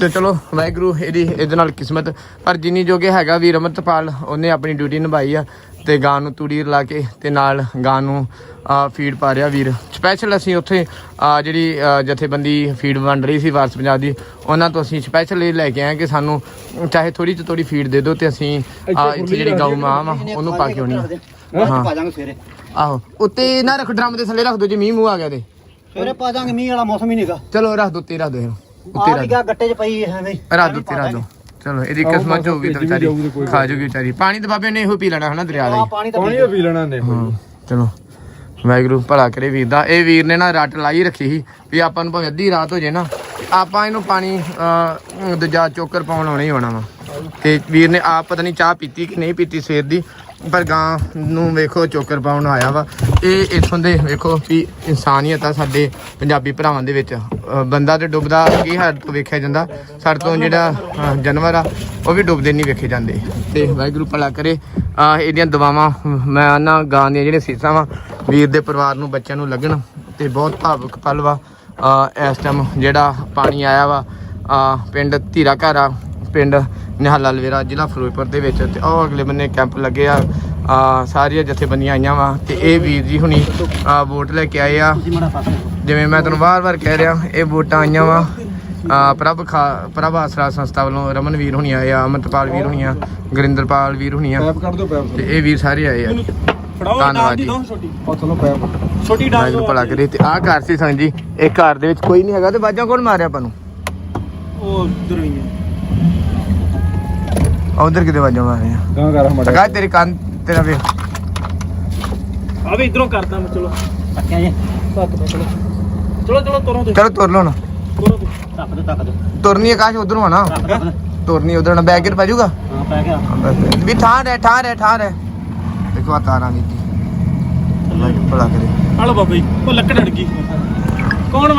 ਤੇ ਚਲੋ ਵਾਹਿਗੁਰੂ ਇਹਦੀ ਇਹਦੇ ਨਾਲ ਕਿਸਮਤ। ਪਰ ਜਿੰਨੀ ਜੋਗੇ ਹੈਗਾ ਵੀਰ ਅਮਰਤਪਾਲ, ਉਹਨੇ ਆਪਣੀ ਡਿਊਟੀ ਨਿਭਾਈ ਆ। ਤੇ ਗਾਂ ਨੂੰ ਤੂੜੀ ਲਾ ਕੇ ਤੇ ਨਾਲ ਗਾਂ ਨੂੰ ਫੀਡ ਪਾ ਰਿਹਾ ਵੀਰ। ਸਪੈਸ਼ਲ ਅਸੀਂ ਉੱਥੇ ਜਿਹੜੀ ਜਥੇਬੰਦੀ ਫੀਡ ਵੰਡ ਰਹੀ ਸੀ ਵਾਰਸ ਪੰਜਾਬ ਦੀ ਉਹਨਾਂ ਤੋਂ ਅਸੀਂ ਸਪੈਸ਼ਲ ਇਹ ਲੈ ਕੇ ਆਏ ਕਿ ਸਾਨੂੰ ਚਾਹੇ ਥੋੜੀ ਜਿਹੀ ਥੋੜੀ ਫੀਡ ਦੇ ਦਿਓ ਤੇ ਅਸੀਂ ਇੱਥੇ ਜਿਹੜੀ ਗਊ ਮਾਂ ਵਾ ਉਹਨੂੰ ਪਾ ਕੇ ਆਉਣੀ ਹਾਂ। ਪਾ ਜਾਾਂਗੇ ਸਵੇਰੇ। ਆਹੋ ਉੱਤੇ ਨਾ ਰੱਖ ਡਰਮ ਦੇ ਥੱਲੇ ਰੱਖ ਦਿਓ ਜੇ ਮੀਂਹ ਮੂੰਹ ਆ ਗਿਆ ਤੇ। ਸਵੇਰੇ ਪਾ ਜਾਾਂਗੇ ਮੀਂਹ ਵਾਲਾ ਮੌਸਮ ਹੀ ਨਹੀਂਗਾ ਚਲੋ ਰੱਖ ਦੋ ਉੱਤੇ ਰੱਖ ਉੱਤੇ ਰੱਖ ਗਿਆ ਗੱਟੇ 'ਚ ਪਈ ਐਵੇਂ। ਰਾਤ ਉੱਤੇ ਰੱਖ ਦਿਓ ਚਲੋ ਇਹਦੀ ਕਿਸਮਤ ਚ ਹੋਊਗੀ ਤਾਂ ਵਿਚਾਰੀ ਖਾ ਜੂਗੀ ਵਿਚਾਰੀ। ਪਾਣੀ ਤਾਂ ਬਾਬੇ ਨੇ ਇਹੋ ਪੀ ਲੈਣਾ ਹਨਾ ਦਰਿਆ ਦਾ। ਪਾਣੀ ਤਾਂ ਪੀ ਲੈਣਾ ਨੇ। ਚਲੋ ਵਾਹਿਗੁਰੂ ਭਲਾ ਕਰੇ ਵੀਰ ਦਾ। ਇਹ ਵੀਰ ਨੇ ਨਾ ਰੱਟ ਲਾਈ ਰੱਖੀ ਸੀ ਵੀ ਆਪਾਂ ਨੂੰ ਭਾਵੇਂ ਅੱਧੀ ਰਾਤ ਹੋ ਜੇ ਨਾ ਆਪਾਂ ਇਹਨੂੰ ਪਾਣੀ ਅਹ, ਦੂਜਾ ਚੋਕਰ ਪਾਉਣ ਆਉਣਾ ਹੀ ਆਉਣਾ ਵਾ। ਤੇ ਵੀਰ ਨੇ ਆਪ ਪਤਾ ਨਹੀਂ ਚਾਹ ਪੀਤੀ ਕਿ ਨਹੀਂ ਪੀਤੀ ਸਵੇਰ ਦੀ। ਪਰ ਗਾਂ ਨੂੰ ਵੇਖੋ ਚੋਕਰ ਪਾਉਣ ਆਇਆ ਵਾ। ਇਹ ਇਥੋਂ ਦੇ ਵੇਖੋ ਵੀ ਇਨਸਾਨੀਅਤ ਆ ਸਾਡੇ ਪੰਜਾਬੀ ਭਰਾਵਾਂ ਦੇ ਵਿੱਚ। ਬੰਦਾ ਤੇ ਡੁੱਬਦਾ ਕੀ ਹੱਦ ਤੋਂ ਵੇਖਿਆ ਜਾਂਦਾ? ਸਾਡੇ ਤੋਂ ਜਿਹੜਾ ਜਾਨਵਰ ਆ ਉਹ ਵੀ ਡੁੱਬਦੇ ਨਹੀਂ ਵੇਖੇ ਜਾਂਦੇ। ਤੇ ਵਾਹਿਗੁਰੂ ਭਲਾ ਕਰੇ। ਅਹ, ਇਹਦੀਆਂ ਦਵਾਵਾਂ ਮੈਂ ਨਾ ਗਾਂ ਦੀਆਂ ਜਿਹੜੀਆਂ ਸੀਸਾਂ ਵਾ ਵੀਰ ਦੇ ਪਰਿਵਾਰ ਨੂੰ ਬੱਚਿਆਂ ਨੂੰ ਲੱਗਣ ਤੇ ਬਹੁਤ ਭਾਵੁਕ ਪਲ ਵਾ। ਇਸ ਟਾਈਮ ਜਿਹੜਾ ਪਾਣੀ ਆਇਆ ਵਾ ਪਿੰਡ ਧੀਰਾ ਘਰ ਆ ਪਿੰਡ ਨਿਹਾਲਾ ਲਵੇਰਾ ਜ਼ਿਲ੍ਹਾ ਫਿਰੋਜ਼ਪੁਰ ਦੇ ਵਿੱਚ ਤੇ ਉਹ ਅਗਲੇ ਬੰਨੇ ਕੈਂਪ ਲੱਗੇ ਆ। ਅਹ, ਸਾਰੀਆਂ ਜਥੇਬੰਦੀਆਂ ਆਈਆਂ ਵਾ ਤੇ ਇਹ ਵੀਰ ਜੀ ਹੁਣੀ ਅਹ, ਵੋਟ ਲੈ ਕੇ ਆਏ ਆ। ਜਿਵੇਂ ਮੈਂ ਤੁਹਾਨੂੰ ਵਾਰ-ਵਾਰ ਕਹਿ ਰਿਹਾ ਇਹ ਵੋਟਾਂ ਆਈਆਂ ਵਾ। ਆ ਪ੍ਰਭ ਖਾ ਪ੍ਰਭ ਆਸਰਾ ਸੰਸਥਾ ਵੱਲੋਂ ਰਮਨ ਵੀਰ ਹੁਣੀ ਆਏ ਆ ਅਮਰਤਪਾਲ ਵੀਰ ਹੁਣੀ ਆ ਗੁਰਿੰਦਰਪਾਲ ਵੀਰ ਹੁਣੀ ਆ। ਕੱਢ ਦਿਓ ਪੈਪ ਤੇ ਇਹ ਵੀਰ ਸਾਰੇ ਆਏ ਆ। ਫੜਾਓ ਧੰਨਵਾਦ ਜੀ। ਛੋਟੀ। ਛੋਟੀ ਵਾਹਿਗੁਰੂ ਭਲਾ ਕਰੇ ਤੇ ਆਹ ਘਰ ਸੀ ਸੰਗ ਜੀ ਇਹ ਘਰ ਦੇ ਵਿੱਚ ਕੋਈ ਨਹੀਂ ਹੈਗਾ ਤੇ ਬਾਜਾਂ ਕੌਣ ਮਾਰਿਆ ਆਪਾਂ ਨੂੰ? ਉਹ ਉਧਰ ਹੀ ਹੈ ਉਧਰ ਕਿਤੇ ਬਾਜਾਂ ਮਾਰਿਆ ਗਾਂ ਕਰ ਹਮਾਰਾ ਕਾਹ ਤੇਰੀ ਕੰਨ ਤੇਰਾ ਵੇ ਆ ਵੀ ਇਧਰੋਂ ਕਰਦਾ ਮੈਂ ਚਲੋ ਤੱਕਿਆ ਜੇ ਸੱਤ ਚਲੋ ਚਲੋ ਚਲੋ ਤੁਰੋ ਤੇ ਚਲੋ ਤੁਰ ਲਓ ਨਾ ਤੁਰੋ ਤੇ ਤੱਕ ਦੇ ਤੱਕ ਦੇ ਤੁਰਨੀ ਆਕਾਸ਼ ਉਧਰੋਂ ਆ ਨਾ ਤੱਕ ਤੱਕ ਦੇ ਤੁਰਨੀ ਉਧਰ ਨਾ ਬੈਗ ਗਿਰ ਪੈ ਜਾਊਗਾ ਹਾਂ ਪੈ ਗਿਆ ਵੀ ਠਾਂ ਰਹਿ ਠਾਂ ਰਹਿ ਠਾਂ ਰਹਿ ਦੇਖੋ ਆ ਤਾਰਾਂ ਦੀ ਵਾਹਿਗੁਰੂ ਭਲਾ ਕਰੇ ਹਲੋ ਬਾਬਾ ਜੀ ਉਹ ਲੱਕੜ ਅੜ ਗਈ ਕੌਣ ਵਾ